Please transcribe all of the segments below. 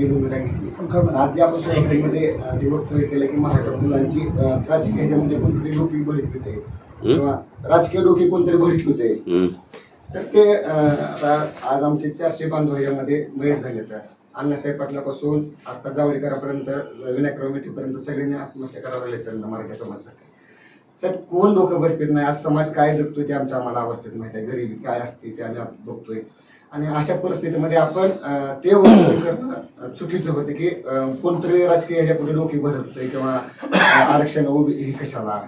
चांगली भूमिका घेतली. पण खरं आज जे आपण सोलापूरमध्ये वक्तव्य केलं की मराठा मुलांची राजकीय ह्याच्यामध्ये कोणतरी डोकी भडकवित आहे किंवा राजकीय डोकी कोणतरी भडकवित आहे हम्म. तर ते आज आमचे चारशे बांधव यामध्ये मयत झाले तर. अण्णासाहेब पाटलापासून आता जावडेकरापर्यंत विनायकराव मेठीपर्यंत सगळ्यांनी आत्महत्या करावं लागली त्यांना मराठा समाजासाठी साहेब कोण लोक भटकत नाही? आज समाज काय जगतोय ते आमच्या आम्हाला अवस्थेत माहिती आहे. गरिबी काय असते ते आम्ही बघतोय. आणि अशा परिस्थितीमध्ये आपण ते करणं चुकीचं होतं की कोणतरी राजकीय ह्याच्यापुढे डोकी भडकतोय किंवा आरक्षण उभी हे कशाला?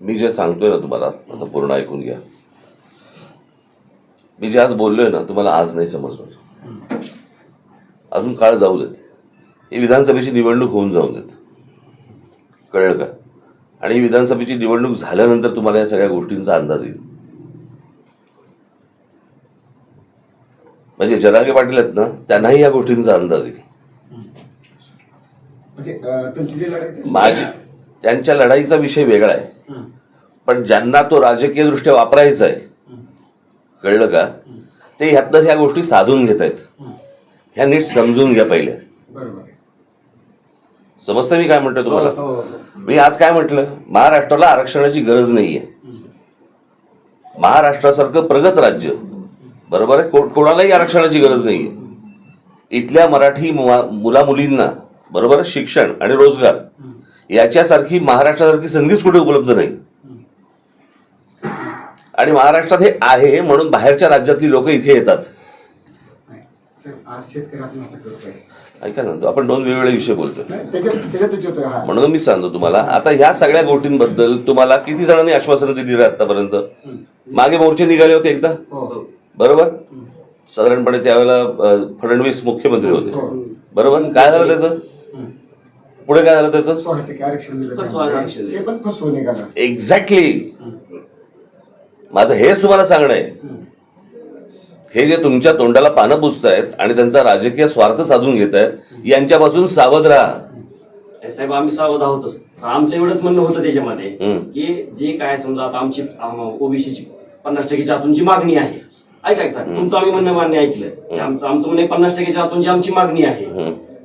मी जे सांगतोय ना तुम्हाला आता पूर्ण ऐकून घ्या. मी जे आज बोललोय ना तुम्हाला आज नाही समजणार. अजून काळ जाऊ देत. ही विधानसभेची निवडणूक होऊन जाऊ देत. कळलं का? आणि विधानसभेची निवडणूक झाल्यानंतर तुम्हाला या सगळ्या गोष्टींचा अंदाज येईल. म्हणजे जरागे पाटील आहेत ना त्यांनाही या गोष्टींचा अंदाज येईल. म्हणजे माझी त्यांच्या लढाईचा विषय वेगळा आहे. पण ज्यांना तो राजकीय दृष्ट्या वापरायचा आहे कळलं का? ते ह्यातनं ह्या गोष्टी साधून घेत आहेत. ह्या नीट समजून घ्या पहिले. समजतं मी काय म्हणतोय तुम्हाला? हो, मी आज काय म्हटलं? महाराष्ट्राला आरक्षणाची गरज नाहीये. हं. महाराष्ट्रासारखं प्रगत राज्य बरोबर आहे? कोणालाही आरक्षणाची गरज नाहीये. इथल्या मराठी मुला मुलींना बरोबर शिक्षण आणि रोजगार याच्यासारखी महाराष्ट्रासारखी संधीच कुठे उपलब्ध नाही. आणि महाराष्ट्रात हे आहे म्हणून बाहेरच्या राज्यातली लोक इथे येतात. ऐका ना आपण दोन वेगवेगळे विषय बोलतोय. नाही, त्याच्यात त्याच्यातच येतोय हा. म्हणून मी सांगतो तुम्हाला आता ह्या सगळ्या गोष्टींबद्दल तुम्हाला किती जणांनी आश्वासनं दिली आतापर्यंत? हं. मागे मोर्चे निघाले होते एकदा? हो. बरोबर? साधारणपणे त्यावेळेला फडणवीस मुख्यमंत्री होते. हो. बरोबर? काय झालं त्याचं? हं. पुढे काय झालं त्याचं? एक्झॅक्टली हं. माझं हेच तुम्हाला सांगणं आहे. हं. हे जे तुमच्या तोंडाला पानं पुसतायत आणि त्यांचा राजकीय स्वार्थ साधून घेत आहेत यांच्यापासून सावध राहा. साहेब आम्ही सावध आहोतच आमचं एवढंच म्हणणं होतं त्याच्यामध्ये. की जे काय समजा आता आमची ओबीसीची पन्नास टक्केच्या आतून जी मागणी आहे. ऐका साहेब तुमचं आम्ही म्हणणं मान्य ऐकलं. की आमचं आमचं म्हणणं पन्नास टक्केच्या आतून जी आमची मागणी आहे.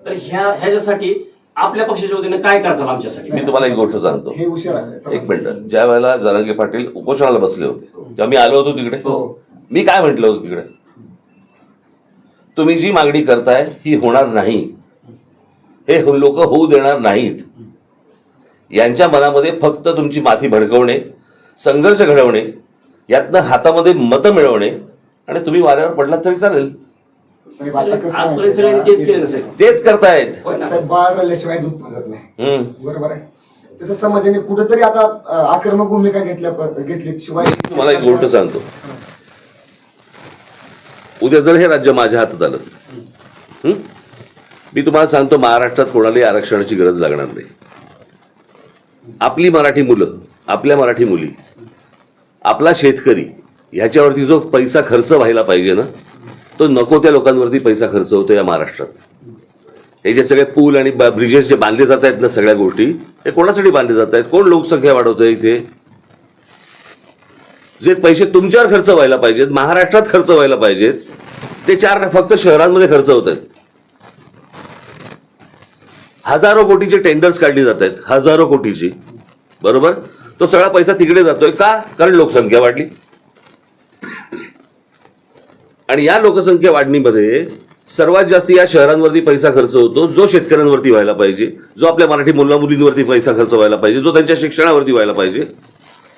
तर ह्या ह्याच्यासाठी आपल्या पक्षाच्या वतीनं काय करताल आमच्यासाठी? मी तुम्हाला एक गोष्ट सांगतो. हे एक मिनिट. ज्या वेळेला जरांगे पाटील उपोषणाला बसले होते तेव्हा मी आलो होतो तिकडे. हो. मी काय म्हटलं होतं तिकडे? तुम्ही जी मागणी करताय ही होणार नाही. हे लोक होऊ देणार नाहीत. यांच्या मनामध्ये फक्त तुमची माथी भडकवणे संघर्ष घडवणे यातनं हातामध्ये मतं मिळवणे आणि तुम्ही वाऱ्यावर पडलात तरी चालेल. साहेब आता कसं आहे आजपर्यंत सगळ्यांनी तेच करतायत. बरोबर आहे. तसं समाजाने कुठेतरी आता आक्रमक भूमिका घेतल्या घेतली शिवाय तुम्हाला एक गोष्ट सांगतो. उद्या जर हे राज्य माझ्या हातात आलं मी तुम्हाला सांगतो महाराष्ट्रात कोणालाही आरक्षणाची गरज लागणार नाही. आपली मराठी मुलं आपल्या मराठी मुली आपला शेतकरी ह्याच्यावरती जो पैसा खर्च व्हायला पाहिजे ना तो नको त्या लोकांवरती पैसा खर्च होतो या महाराष्ट्रात. हे जे सगळे पूल आणि ब्रिजेस जे बांधले जात आहेत ना सगळ्या गोष्टी हे कोणासाठी बांधले जात आहेत कोण लोकसंख्या वाढवतंय इथे? जे पैसे तुमच्यावर खर्च व्हायला पाहिजेत महाराष्ट्रात खर्च व्हायला पाहिजेत ते चार फक्त शहरांमध्ये खर्च होत आहेत. हजारो कोटीचे टेंडर्स काढली जात आहेत हजारो कोटीची. बरोबर? तो सगळा पैसा तिकडे जातोय. का? कारण लोकसंख्या वाढली. आणि या लोकसंख्या वाढणीमध्ये सर्वात जास्त या शहरांवरती पैसा खर्च होतो जो शेतकऱ्यांवरती व्हायला पाहिजे जो आपल्या मराठी मुला मुलींवरती पैसा खर्च व्हायला पाहिजे जो त्यांच्या शिक्षणावरती व्हायला पाहिजे.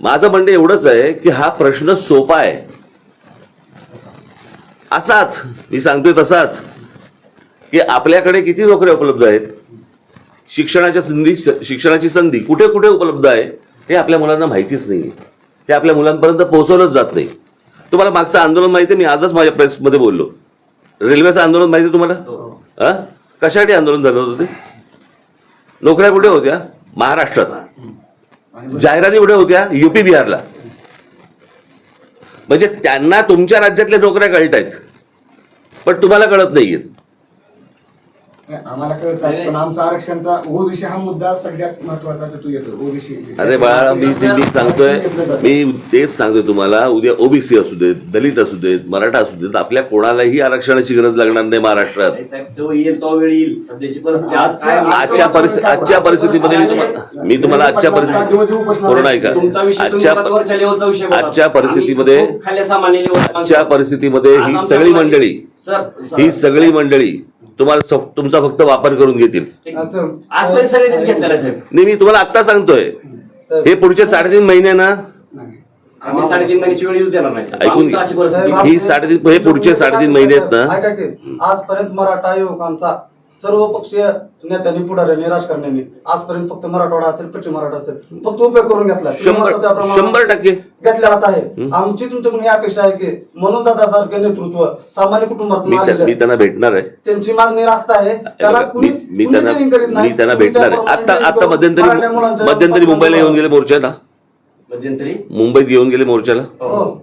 माझं म्हणणं एवढंच आहे की हा प्रश्न सोपा आहे. असाच मी सांगतोय तसाच की आपल्याकडे किती नोकऱ्या उपलब्ध आहेत? शिक्षणाच्या संधी शिक्षणाची संधी कुठे कुठे उपलब्ध आहे? हे आपल्या मुलांना माहितीच नाही हे आपल्या मुलांपर्यंत पोहोचवलंच जात नाही. तुम्हाला मागचं आंदोलन माहिती आहे? मी आजच माझ्या प्रेसमध्ये बोललो. रेल्वेचं आंदोलन माहिती आहे तुम्हाला? हा? कशासाठी आंदोलन झालं होतं ते? नोकऱ्या कुठे होत्या? महाराष्ट्रात. जाहिराती एवढ्या होत्या? युपी बिहारला. म्हणजे त्यांना तुमच्या राज्यातल्या नोकऱ्या कळत आहेत पण तुम्हाला कळत नाहीयेत. आम्हाला कळतात पण आमचा आरक्षणचा ओबीसी हा मुद्दा सगळ्यात महत्त्वाचा तिथून येतो ओबीसी अरे बाळा मी मी सांगतोय. मी तेच सांगतोय तुम्हाला. उद्या ओबीसी असू देत दलित असू देत मराठा असू देत आपल्या कोणालाही आरक्षणाची गरज लागणार नाही महाराष्ट्रात. नाही साहेब तो येईल तो वेळ येईल. सध्याची परिस्थिती आज काय आजच्या- आजच्या परिस्थिती आजच्या परिस्थितीमध्ये मी तुम्हाला मी तुम्हाला आजच्या परिस्थितीत पूर्ण ऐका तुमचा विषय तुम्ही आजच्या वरच्या लेवलचा विषय बोला. आजच्या परिस्थितीमध्ये आम्ही खूप खाली सामान्य लेवलचा आजच्या परिस्थितीमध्ये ही सगळी मंडळी सर ही सगळी मंडळी तुम्हाला तुमचा फक्त वापर करून घेतील. आजपर्यंत सगळे तेच घेतलेलं आहे साहेब. नाही मी तुम्हाला आत्ता सांगतोय. हे पुढचे साडेतीन महिने ना नाही. आम्ही साडेतीन महिन्याची वेळ येऊ देणार नाही साहेब. ऐकून आमची अशी परिस्थिती घ्या. ही साडेतीन हे पुढचे साडेतीन महिने आहेत ना. आजपर्यंत मराठा युवकांचा सर्व पक्षीय नेत्यांनी पुढाऱ्यांनी राजकारण्यांनी आजपर्यंत फक्त मराठवाडा असेल पश्चिम मराठा असेल फक्त उपयोग करून घेतला. शंभर टक्के. घेतलेलाच आहे. आमची तुमच्याकडून ही अपेक्षा आहे की म्हणून दादासारखे नेतृत्व सामान्य कुटुंबातून मी त्या- आलेलं मी त्यांना भेटणार आहे. त्यांची मागणी रास्त आहे. त्याला मी कुणी मी कुणी त्यांना. मी त्यांना भेटणार आहे. आता आता मध्यंतरी मध्यंतरी मुंबईला येऊन गेले मोर्चाला. मध्यंतरी? मुंबईत येऊन गेले मोर्चाला. हो.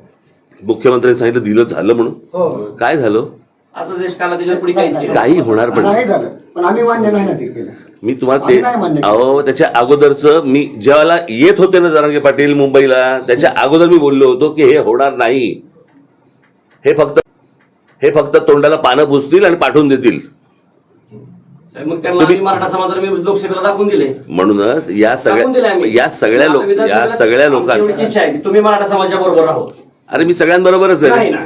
मुख्यमंत्र्यांनी सांगितलं दिलं झालं म्हणून. हो. काय झालं? आता देश काला त्याच्यावर पुढे काहीच केलं काही होणार पण. नाही झालं. पण आम्ही मान्य नाही ना ते केलं. मी तुम्हाला आम्ही ते नाही मान्य केलं. अहो त्याच्या अगोदरच मी ज्यावेळेला येत होते ना जरांगे पाटील मुंबईला त्याच्या अगोदर मी बोललो होतो की हे होणार नाही. हे फक्त हे फक्त तोंडाला पानं पुसतील आणि पाठवून देतील. साहेब मग त्यांना तुम्ही- आम्ही मराठा समाजाला मी लोकसभेला दाखवून दिले. म्हणूनच या दाखवून दिले सगळ्या आम्ही. या सगळ्या आता लोक या सगळ्या आमची लोकांना इच्छा आहे की तुम्ही मराठा समाजाच्या बरोबर राहो अरे मी सगळ्यांबरोबरच आहे नाही. ना.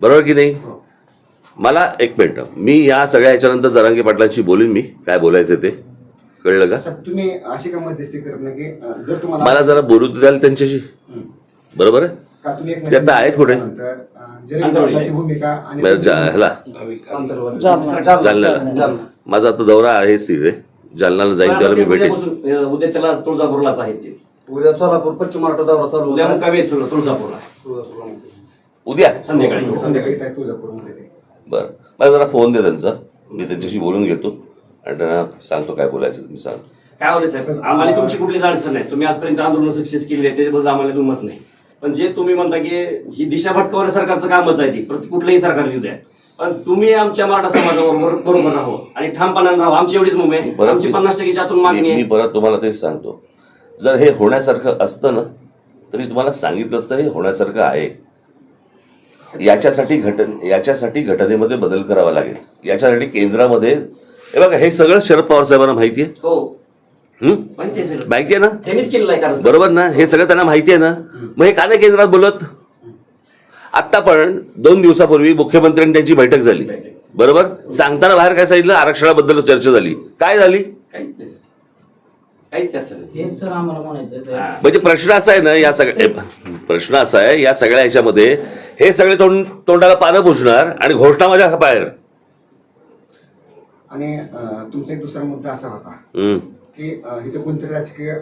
बरोबर की नाही? मला एक मिनिट. मी या सगळ्या ह्याच्यानंतर जरांगे पाटलांशी बोलीन मी. काय बोलायचं ते? कळलं का? तुम्ही अशी का मध्यस्थी करत नाही की जर तुम्हाला मला जरा बोलू द्याल त्यांच्याशी? हं. बरोबर आहे? का तुम्ही एक ते आता आहेत कुठे? नंतर, अं, जरी आंतरवाडीला पाटलाची भूमिका आणि बरं, जा- ह्याला. आंतरवाली. जालन्याला. जालना. माझा आता दौरा आहे तिथे. जालन्याला जाईन त्याला मी भेटेन. उद्यापासून तुळजापूरलाच आहे ते. उद्या सोलापूर पश्चिम महाराष्ट्र दौरा चालू उद्या. मुक्कामी तुळ- तुळजापूरला. तुळजापूरमध्ये. उद्या? संध्याकाळी. संध्याकाळी काय तुळजापूरमध्ये ते. बरं. मला जरा फोन दे त्यांचा. मी त्यांच्याशी बोलून घेतो. आणि त्यांना सांगतो काय बोलायचं ते मी सांगतो. काय होईल साहेब? आम्हाला तुमची कुठलीच अडचण नाही. तुम्ही आजपर्यंत आंदोलन सक्सेस केली आहे त्याच्याबद्दल आम्हाला दुमत नाही. पण जे तुम्ही म्हणता की ही दिशा भटकवण्या सरकारचं कामच आहे ती. प्रति कुठलंही सरकार येऊ द्या. पण तुम्ही आमच्या मराठा समाजाबरोबर बरोबर राहो आणि ठामपणाने राहो. आमची एवढीच मुंबई परत आमची मी- पन्नास टक्केच्या आतून मागणी मी मी आहे परत तुम्हाला तेच सांगतो. जर हे होण्यासारखं असतं ना तर मी तुम्हाला सांगितलं असतं हे होण्यासारखं आहे. याच्यासाठी घट याच्यासाठी घटनेमध्ये बदल करावा लागेल. याच्यासाठी केंद्रामध्ये हे बघा हे सगळं शरद पवार साहेबांना माहिती आहे. हो. हं? माहिती आहे ना? बरोबर ना? हे सगळं त्यांना माहिती आहे ना? मग हे का नाही केंद्रात बोलत? आत्ता पण दोन दिवसापूर्वी मुख्यमंत्र्यांनी त्यांची बैठक झाली. बरोबर? सांगताना बाहेर काय सांगितलं? आरक्षणाबद्दल चर्चा झाली. काय झाली. म्हणजे प्रश्न असा आहे ना या सगळ्या प्रश्न असा आहे या सगळ्या ह्याच्यामध्ये हे सगळे तोंड तोंडाला पानं पुसणार आणि घोषणा माझ्या बाहेर आणि तुमचा एक दुसरा मुद्दा असा होता. की इथे कोणतरी राजकीय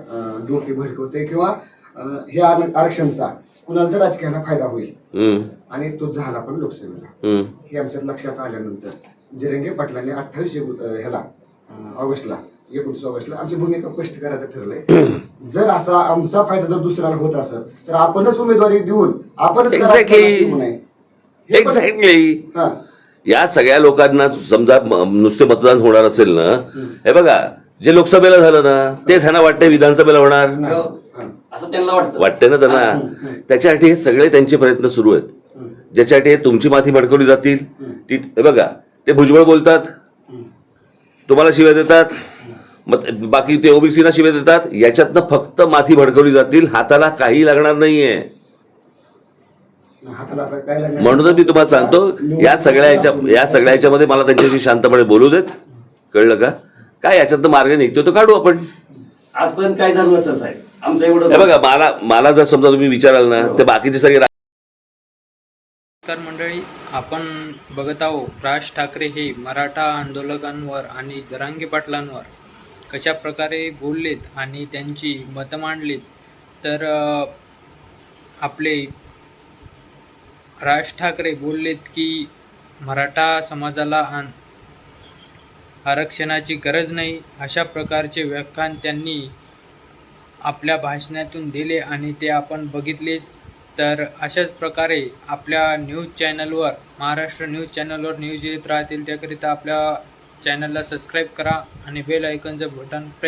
डोके भडकवते किंवा हे आर- आरक्षणचा कुणाला तर राजकीयांना फायदा होईल. आणि तो झाला पण लोकसभेला हम्म. हे आमच्यात लक्षात आल्यानंतर जिरंगे पाटलांनी अठ्ठावीस ह्याला ऑगस्टला एकोणतीस ऑगस्टला आमची भूमिका स्पष्ट करायचं ठरलंय जर असा आमचा फायदा जर दुसऱ्याला होत असेल तर आपणच उमेदवारी देऊन आपणच. हे एक्झॅक्टली हा. या सगळ्या लोकांना समजा नुसते मतदान होणार असेल ना हे बघा जे लोकसभेला झालं ना तेच ह्यांना वाटतंय विधानसभेला होणार. हो. असं त्यांना वाटतं वाटतंय ना त्यांना. त्याच्यासाठी हे सगळे त्यांचे प्रयत्न सुरू आहेत. ज्याच्यासाठी हे तुमची माती भडकवली जातील. ती हे बघा ते भुजबळ बोलतात. तुम्हाला शिव्या देतात मग बाकी ते ओबीसीला शिव्या देतात याच्यातनं फक्त माथी भडकवली जातील हाताला काही लागणार नाहीये? म्हणूनच मी तुम्हाला सांगतो या सगळ्या ह्याच्या या सगळ्या ह्याच्यामध्ये मला त्यांच्याशी शांतपणे बोलू देत. कळलं का? काय याच्यात मार्ग निघतो तो काढू आपण. आजपर्यंत काय झालं नसेल साहेब? आमचं एवढं बघा मला मला जर समजा तुम्ही विचाराल ना ते बाकीचे सगळे नमस्कार मंडळी आपण बघत आहोत राज ठाकरे हे मराठा आंदोलकांवर आणि जरांगे पाटलांवर. कशा प्रकारे बोललेत आणि त्यांची मतं मांडलीत तर आपले राज ठाकरे बोललेत की मराठा समाजाला आण आरक्षणाची गरज नाही अशा प्रकारचे व्याख्यान त्यांनी आपल्या भाषणातून दिले आणि ते आपण बघितलेच. तर अशाच प्रकारे आपल्या न्यूज चॅनलवर महाराष्ट्र न्यूज चॅनलवर न्यूज येत राहतील त्याकरिता आपल्या चॅनलला सबस्क्राईब करा आणि बेल आयकनचं बटन प्रेस